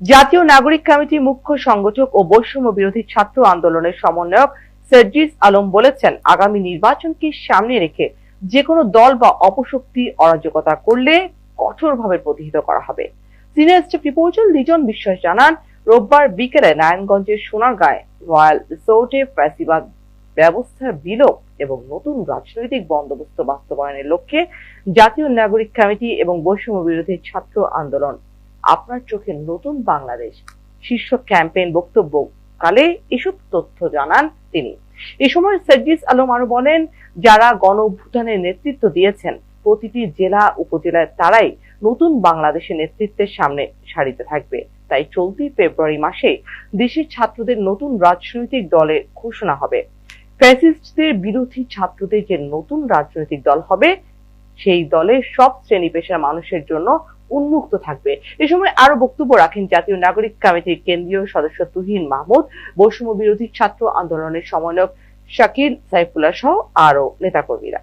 জাতীয় নাগরিক কমিটির মুখ্য সংগঠক ও বৈষম্য বিরোধী ছাত্র আন্দোলনের সমন্বয়ক সার্জিস আলম বলেছেন, আগামী নির্বাচনকে সামনে রেখে যে কোনো দল বা অপশক্তি অরাজকতা করলে কঠোরভাবে প্রতিহিত করা হবে। সিনিয়র স্টাফ রিপোর্টার লিজন বিশ্বাস জানান, রোববার বিকেলে নারায়ণগঞ্জের সোনারগাঁয় রয়্যাল রিসোর্টে ফ্যাসিবাদ ব্যবস্থার বিলোপ এবং নতুন রাজনৈতিক বন্দোবস্ত বাস্তবায়নের লক্ষ্যে জাতীয় নাগরিক কমিটি এবং বৈষম্য বিরোধী ছাত্র আন্দোলন আপনার চোখে নতুন বাংলাদেশ শীর্ষক ক্যাম্পেইন বক্তব্য কালে এসব তথ্য জানান তিনি। এ সময় সার্জিস আলম আরও বলেন, যারা গণ অভ্যুত্থানের নেতৃত্ব দিয়েছেন, প্রতিটি জেলা উপজেলায় তারাই নতুন বাংলাদেশের নেতৃত্বের সামনে সারিতে থাকবে। তাই চলতি ফেব্রুয়ারি মাসে দেশের ছাত্রদের নতুন রাজনৈতিক দলের ঘোষণা হবে। ফ্যাসিস্টদের বিরোধী ছাত্রদের যে নতুন রাজনৈতিক দল হবে সেই দলে সব শ্রেণি পেশার মানুষের জন্য উন্মুক্ত থাকবে। এ সময় আরও বক্তব্য রাখেন জাতীয় নাগরিক কমিটির কেন্দ্রীয় সদস্য তুহিন মাহমুদ বৈষম্য বিরোধী ছাত্র আন্দোলনের সমন্বয়ক শাকিল সাইফুল্লাহ সহ আরও নেতাকর্মীরা।